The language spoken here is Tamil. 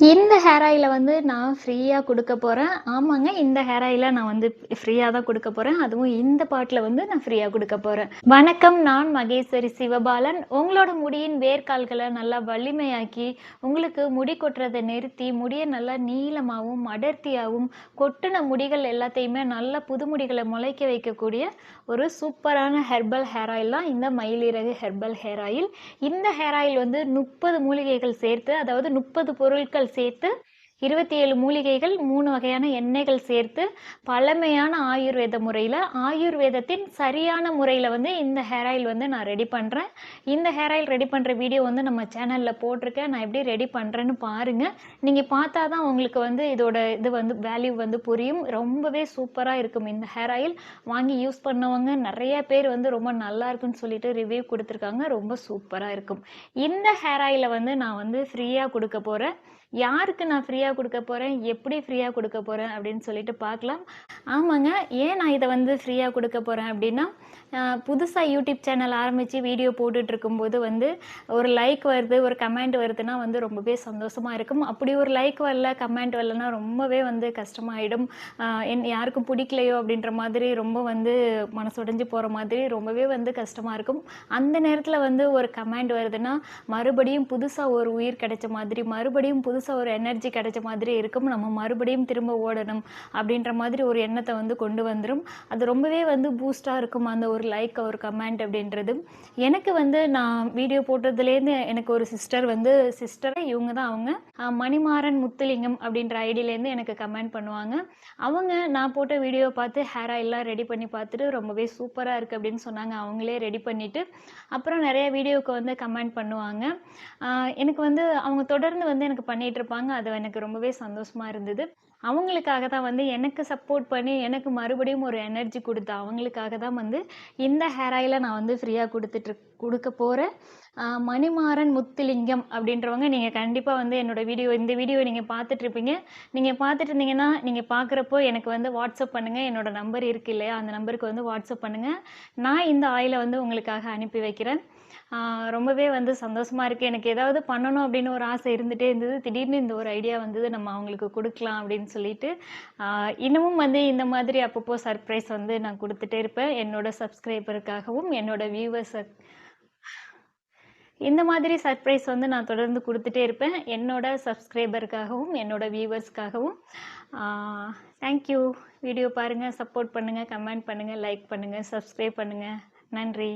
இந்த ஹேர் ஆயிலை வந்து நான் ஃப்ரீயாக கொடுக்க போகிறேன் ஆமாங்க இந்த ஹேர் ஆயிலை நான் வந்து ஃப்ரீயாக தான் கொடுக்க போகிறேன் அதுவும் இந்த பாட்டில் வந்து நான் ஃப்ரீயாக கொடுக்க போகிறேன் வணக்கம் நான் மகேஸ்வரி சிவபாலன். உங்களோட முடியின் வேர்க்கால்களை நல்லா வலிமையாக்கி உங்களுக்கு முடி கொட்டுறதை நிறுத்தி முடியை நல்லா நீளமாகவும் அடர்த்தியாகவும் கொட்டின முடிகள் எல்லாத்தையுமே நல்ல புது முடிகளை முளைக்க வைக்கக்கூடிய ஒரு சூப்பரான ஹெர்பல் ஹேர் ஆயில் தான் இந்த மயிலிறகு ஹெர்பல் ஹேர் ஆயில் இந்த ஹேர் ஆயில் வந்து முப்பது மூலிகைகள் சேர்த்து அதாவது முப்பது பொருட்கள் சேர்த்து இருபத்தி ஏழு மூலிகைகள் மூணு வகையான எண்ணெய்கள் சேர்த்து பழமையான ஆயுர்வேத முறையில் ஆயுர்வேதத்தின் சரியான முறையில் வந்து இந்த ஹேர் ஆயில் வந்து நான் ரெடி பண்ணுறேன் இந்த ஹேர் ஆயில் ரெடி பண்ணுற வீடியோ வந்து நம்ம சேனலில் போட்டிருக்கேன். நான் எப்படி ரெடி பண்ணுறேன்னு பாருங்கள் நீங்கள் பார்த்தா தான் உங்களுக்கு வந்து இதோட இது வந்து வேல்யூ வந்து புரியும். ரொம்பவே சூப்பராக இருக்கும் இந்த ஹேர் ஆயில் வாங்கி யூஸ் பண்ணவங்க நிறைய பேர் வந்து ரொம்ப நல்லா இருக்குன்னு சொல்லிட்டு ரிவ்யூ கொடுத்துருக்காங்க. ரொம்ப சூப்பராக இருக்கும். இந்த ஹேர் ஆயிலை வந்து நான் வந்து ஃப்ரீயாக கொடுக்க போகிறேன் யாருக்கு நான் ஃப்ரீயாக கொடுக்க போகிறேன் எப்படி ஃப்ரீயாக கொடுக்க போகிறேன் அப்படின்னு சொல்லிட்டு பார்க்கலாம். ஆமாங்க ஏன் நான் இதை வந்து ஃப்ரீயாக கொடுக்க போகிறேன் அப்படின்னா புதுசாக யூடியூப் சேனல் ஆரம்பித்து வீடியோ போட்டுட்டு இருக்கும்போது வந்து ஒரு லைக் வருது ஒரு கமெண்ட் வருதுன்னா வந்து ரொம்பவே சந்தோஷமாக இருக்கும். அப்படி ஒரு லைக் வரல கமெண்ட் வரலன்னா ரொம்பவே வந்து கஷ்டமாயிடும். என் யாருக்கும் பிடிக்கலையோ அப்படின்ற மாதிரி ரொம்ப வந்து மனசுடைஞ்சு போகிற மாதிரி ரொம்பவே வந்து கஷ்டமாக இருக்கும். அந்த நேரத்தில் வந்து ஒரு கமெண்ட் வருதுன்னா மறுபடியும் புதுசாக ஒரு உயிர் கிடைச்ச மாதிரி மறுபடியும் புதுசாக ஒரு எனர்ஜி கிடைச்ச மாதிரி இருக்கும். நம்ம மறுபடியும் திரும்ப ஓடணும் அப்படின்ற மாதிரி ஒரு எண்ணத்தை வந்து கொண்டு வந்துடும் அது ரொம்பவே வந்து பூஸ்டாக இருக்கும் அந்த ஒரு லைக் ஒரு கமெண்ட் அப்படின்றது. எனக்கு வந்து நான் வீடியோ போட்டதுலேருந்து எனக்கு ஒரு சிஸ்டர் வந்து சிஸ்டரை இவங்க தான் அவங்க. மணிமாறன் முத்துலிங்கம் அப்படின்ற ஐடியிலேருந்து எனக்கு கமெண்ட் பண்ணுவாங்க. அவங்க நான் போட்ட வீடியோ பார்த்து ஹேர் ஆயிலாம் ரெடி பண்ணி பார்த்துட்டு ரொம்பவே சூப்பராக இருக்குது அப்படின்னு சொன்னாங்க. அவங்களே ரெடி பண்ணிவிட்டு அப்புறம் நிறைய வீடியோவுக்கு வந்து கமெண்ட் பண்ணுவாங்க. எனக்கு வந்து அவங்க தொடர்ந்து வந்து எனக்கு பண்ணிகிட்டு இருப்பாங்க. அது எனக்கு ரொம்பவே சந்தோஷமாக இருந்தது. அவங்களுக்காக தான் வந்து எனக்கு சப்போர்ட் பண்ணி எனக்கு மறுபடியும் ஒரு எனர்ஜி கொடுத்த அவங்களுக்காக தான் வந்து இந்த ஹேர் ஆயிலை நான் வந்து ஃப்ரீயாக கொடுத்துட்டு கொடுக்க போகிறேன் மணிமாறன் முத்துலிங்கம் அப்படின்றவங்க நீங்கள் கண்டிப்பாக வந்து என்னோடய வீடியோ இந்த வீடியோ நீங்கள் பார்த்துட்ருப்பீங்க நீங்கள் பார்த்துட்டு இருந்தீங்கன்னா நீங்கள் பார்க்குறப்போ எனக்கு வந்து வாட்ஸ்அப் பண்ணுங்கள் என்னோடய நம்பர் இருக்கு இல்லையா? அந்த நம்பருக்கு வந்து வாட்ஸ்அப் பண்ணுங்கள் நான் இந்த ஆயிலை வந்து உங்களுக்காக அனுப்பி வைக்கிறேன். ரொம்பவே வந்து சந்தோஷமாக இருக்குது எனக்கு ஏதாவது பண்ணணும் அப்படின்னு ஒரு ஆசை இருந்துகிட்டே இருந்தது. திடீர்னு இந்த ஒரு ஐடியா வந்தது. நம்ம அவங்களுக்கு கொடுக்கலாம் அப்படின்னு சொல்லிட்டு இன்னமும் வந்து இந்த மாதிரி அப்பப்போ சர்ப்ரைஸ் வந்து நான் கொடுத்துட்டே இருப்பேன். என்னோட சப்ஸ்கிரைபருக்காகவும் என்னோட வியூவர்ஸ் இந்த மாதிரி சர்ப்ரைஸ் வந்து நான் தொடர்ந்து கொடுத்துட்டே இருப்பேன். என்னோட சப்ஸ்கிரைபருக்காகவும் என்னோட வியூவர்ஸ்க்காகவும் தேங்க்யூ வீடியோ பாருங்கள் சப்போர்ட் பண்ணுங்கள் கமெண்ட் பண்ணுங்கள் லைக் பண்ணுங்கள் சப்ஸ்கிரைப் பண்ணுங்கள் நன்றி.